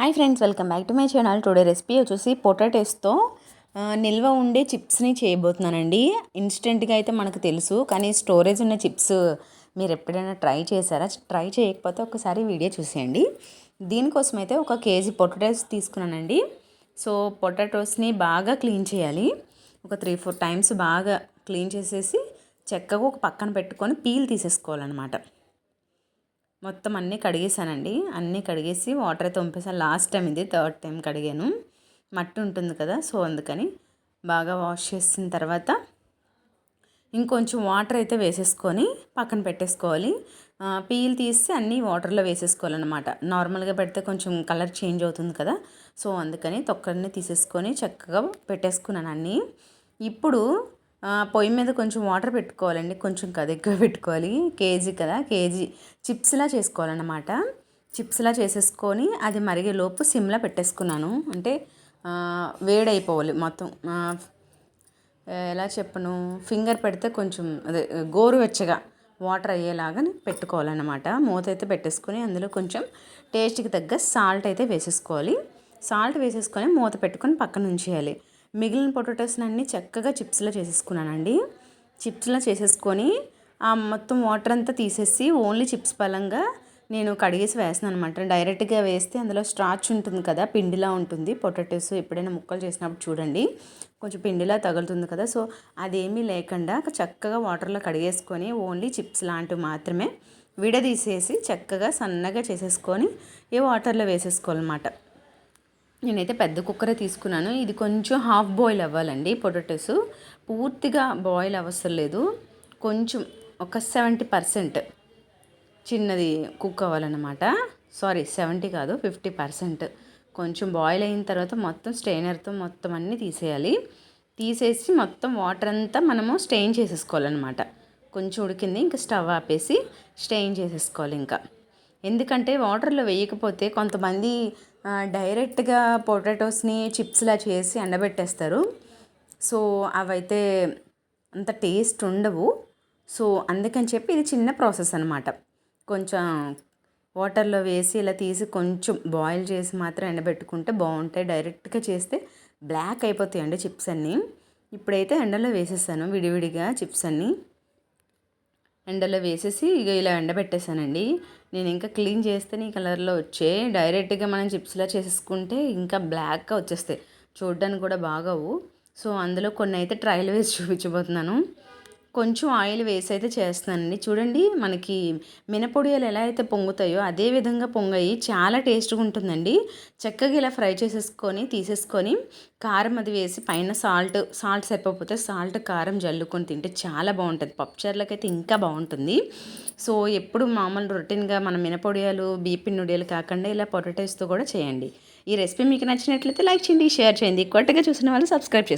Hi friends welcome back to my channel. Today recipe వచ్చేసి పొటాటోస్తో నిల్వ ఉండే చిప్స్ని చేయబోతున్నానండి. ఇన్స్టెంట్గా అయితే మనకు తెలుసు కానీ స్టోరేజ్ ఉన్న చిప్స్ మీరు ఎప్పుడైనా ట్రై చేశారా? ట్రై చేయకపోతే ఒకసారి వీడియో చూసేయండి. దీనికోసం అయితే ఒక కేజీ పొటాటోస్ తీసుకున్నానండి. సో పొటాటోస్ని బాగా క్లీన్ చేయాలి. ఒక త్రీ ఫోర్ టైమ్స్ బాగా క్లీన్ చేసేసి చక్కగా ఒక పక్కన పెట్టుకొని పీల్ తీసేసుకోవాలన్నమాట. మొత్తం అన్నీ కడిగేసానండి అన్నీ కడిగేసి వాటర్ అయితే పంపేసాను లాస్ట్ టైం ఇది థర్డ్ టైం కడిగాను. మట్టి ఉంటుంది కదా సో అందుకని బాగా వాష్ చేసిన తర్వాత ఇంకొంచెం వాటర్ అయితే వేసేసుకొని పక్కన పెట్టేసుకోవాలి. పీల్ తీసి అన్నీ వాటర్లో వేసేసుకోవాలన్నమాట. నార్మల్గా పెడితే కొంచెం కలర్ చేంజ్ అవుతుంది కదా సో అందుకని తొక్కడిని తీసేసుకొని చక్కగా పెట్టేసుకున్నాను అన్నీ. ఇప్పుడు పొయ్యి మీద కొంచెం వాటర్ పెట్టుకోవాలండి. కొంచెం కదా ఎక్కువ పెట్టుకోవాలి. కేజీ కదా కేజీ చిప్స్లా చేసుకోవాలన్నమాట. చిప్స్లా చేసేసుకొని అది మరిగే లోపు సిమ్లా పెట్టేసుకున్నాను. అంటే వేడైపోవాలి మొత్తం. ఎలా చెప్పను? ఫింగర్ పెడితే కొంచెం అదే గోరువెచ్చగా వాటర్ అయ్యేలాగా పెట్టుకోవాలన్నమాట. మూత అయితే పెట్టేసుకొని అందులో కొంచెం టేస్ట్కి తగ్గ సాల్ట్ అయితే వేసేసుకోవాలి. సాల్ట్ వేసేసుకొని మూత పెట్టుకొని పక్కన ఉంచేయాలి మిగిలిన పొటాటోస్ని అన్ని చక్కగా చిప్స్లో చేసేసుకున్నానండి. చిప్స్లో చేసేసుకొని ఆ మొత్తం వాటర్ అంతా తీసేసి ఓన్లీ చిప్స్ పలంగా నేను కడిగేసి వేస్తాను అనమాట డైరెక్ట్గా వేస్తే అందులో స్టార్చ్ ఉంటుంది కదా పిండిలా ఉంటుంది. పొటాటోస్ ఎప్పుడైనా ముక్కలు చేసినప్పుడు చూడండి కొంచెం పిండిలా తగులుతుంది కదా. సో అదేమీ లేకుండా చక్కగా వాటర్లో కడిగేసుకొని ఓన్లీ చిప్స్ లాంటివి మాత్రమే విడదీసేసి చక్కగా సన్నగా చేసేసుకొని ఏ వాటర్లో వేసేసుకోవాలన్నమాట. నేనైతే పెద్ద కుక్కరే తీసుకున్నాను. ఇది కొంచెం హాఫ్ బాయిల్ అవ్వాలండి పొటాటోస్. పూర్తిగా బాయిల్ అవసరం లేదు. కొంచెం ఒక సెవెంటీ పర్సెంట్ చిన్నది కుక్ అవ్వాలన్నమాట. సారీ సెవెంటీ కాదు ఫిఫ్టీ పర్సెంట్. కొంచెం బాయిల్ అయిన తర్వాత మొత్తం స్ట్రెయినర్తో మొత్తం అన్నీ తీసేయాలి. తీసేసి మొత్తం వాటర్ అంతా మనము స్టెయిన్ చేసేసుకోవాలన్నమాట. కొంచెం ఉడికింది ఇంకా స్టవ్ ఆపేసి స్టెయిన్ చేసేసుకోవాలి ఇంకా. ఎందుకంటే వాటర్లో వేయకపోతే కొంతమంది డైరెక్ట్గా పొటాటోస్ని చిప్స్లా చేసి ఎండబెట్టేస్తారు. సో అవైతే అంత టేస్ట్ ఉండవు. సో అందుకని చెప్పి ఇది చిన్న ప్రాసెస్ అనమాట కొంచెం వాటర్లో వేసి ఇలా తీసి కొంచెం బాయిల్ చేసి మాత్రం ఎండబెట్టుకుంటే బాగుంటాయి. డైరెక్ట్గా చేస్తే బ్లాక్ అయిపోతాయండి చిప్స్ అన్నీ. ఇప్పుడైతే ఎండలో వేసేసాను విడివిడిగా చిప్స్ అన్నీ. ఎండలో వేసేసి ఇక ఇలా ఎండబెట్టేసానండి నేను ఇంకా క్లీన్ చేస్తే ఈ కలర్లో వచ్చే. డైరెక్ట్గా మనం చిప్స్లా చేసేసుకుంటే ఇంకా బ్లాక్గా వచ్చేస్తాయి. చూడడానికి కూడా బాగోవు. సో అందులో కొన్ని అయితే ట్రయల్ వేసి చూపించబోతున్నాను. కొంచెం ఆయిల్ వేసి అయితే చేస్తానండి చూడండి మనకి మినపొడియాలు ఎలా అయితే పొంగుతాయో అదే విధంగా పొంగాయి. చాలా టేస్ట్గా ఉంటుందండి. చక్కగా ఇలా ఫ్రై చేసేసుకొని తీసేసుకొని కారం అది వేసి పైన సాల్ట్ సాల్ట్ సరిపోతే సాల్ట్ కారం జల్లుకొని తింటే చాలా బాగుంటుంది. పప్పుచారులకైతే ఇంకా బాగుంటుంది. సో ఎప్పుడు మామూలు రొటీన్గా మన మినపొడియాలు బీపీ నుడియాలు కాకుండా ఇలా పొటాటోస్తో కూడా చేయండి. ఈ రెసిపీ మీకు నచ్చినట్లయితే లైక్ చేయండి షేర్ చేయండి. కొత్తగా చూసిన వాళ్ళు సబ్స్క్రైబ్ చేసుకోండి